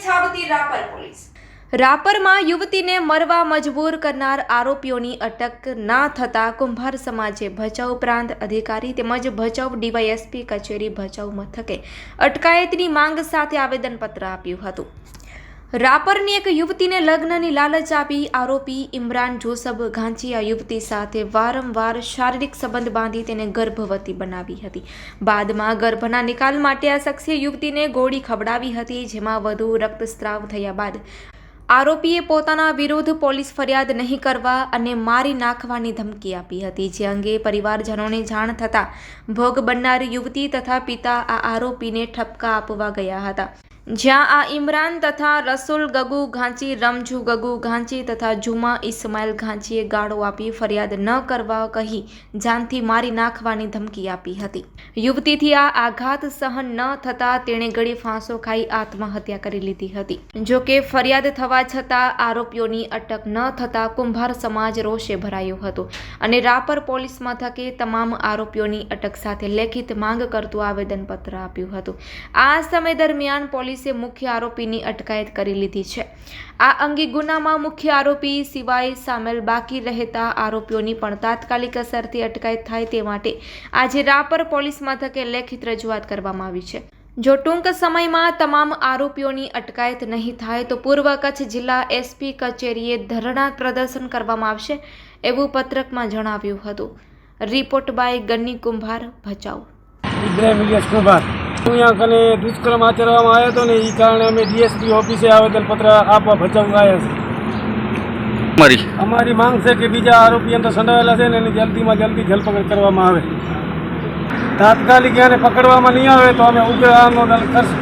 પગલે રાપર પોલીસ. રાપરમાં યુવતીને મરવા મજબૂર કરનાર આરોપીઓની અટક ના થતાં કુંભાર સમાજે ભચાઉ પ્રાંત અધિકારી તેમજ ભચાઉ ડીવાયએસપી કચેરી ભચાઉ મથકે અટકાયતની માંગ સાથે આવેદનપત્ર આપ્યું હતું. રાપરની એક યુવતીને લગ્નની લાલચ આપી આરોપી ઇમરાન જોસફ ઘાંચી આ યુવતી સાથે વારંવાર શારીરિક સંબંધ બાંધી તેને ગર્ભવતી બનાવી હતી. બાદમાં ગર્ભના નિકાલ માટે આ શખ્સે યુવતીને ગોળી ખવડાવી હતી, જેમાં વધુ રક્તસ્રાવ થયા બાદ. આરોપીએ પોતાના વિરુદ્ધ પોલીસ ફરિયાદ નહીં કરવા અને મારી નાખવાની ધમકી આપી હતી, જે અંગે પરિવારજનોને જાણ થતાં ભોગ બનનાર યુવતી તથા પિતા આ આરોપીને ઠપકા આપવા ગયા હતા. જ્યાં આ ઇમરાન તથા રસુલ ગગુ ઘાંચી, રમજુ ગગુ ઘાંચી તથા જુમા ઇસ્માઇલ ઘાંચીએ ગાળો આપી ફરિયાદ ન કરવા કહી જાનથી મારી નાખવાની ધમકી આપી હતી. યુવતીથી આ આઘાત સહન ન થતાં તેણે ગળી ફાંસો ખાઈ આત્મહત્યા કરી લીધી હતી. જો કે ફરિયાદ થવા છતાં આરોપીઓની અટક ન થતાં કુંભાર સમાજ રોષે ભરાયો હતો અને રાપર પોલીસ મથકે તમામ આરોપીઓની અટક સાથે લેખિત માંગ કરતું આવેદનપત્ર આપ્યું હતું. આ સમય દરમિયાન પોલીસે મુખ્ય આરોપીની અટકાયત કરી લીધી છે. આ અંગે ગુનામાં મુખ્ય આરોપી સિવાય સામેલ બાકી રહેતા આરોપીઓની પણ તાત્કાલિક અસરથી અટકાયત થાય તે માટે આજે રાપર પોલીસ મથકે લેખિત રજૂઆત કરવામાં આવી છે. જો ટૂંક સમયમાં તમામ આરોપીઓની અટકાયત નહીં થાય તો પૂર્વ કચ્છ જિલ્લા એસપી કચેરીએ ધરણા પ્રદર્શન કરવામાં આવશે એવું પત્રકમાં જણાવ્યું હતું. રિપોર્ટ બાય ગન્ની કુંભાર ભચાઉ. કુંભાર. અહીંયા કને દુષ્કર્મ આચરવામાં આવ્યો હતો ને એ કારણે અમે ડીએસપી ઓફિસે આવેદનપત્ર આપવા ભચાવવા આવ્યા છે મારી અમારી માંગ છે કે બીજા આરોપી અંદર સંડાયેલા છે ને એની જલ્દીમાં જલ્દી ધરપકડ કરવામાં આવે. તાત્કાલિક એને પકડવામાં નહીં આવે તો અમે ઉગ્ર આંદોલન કરશું.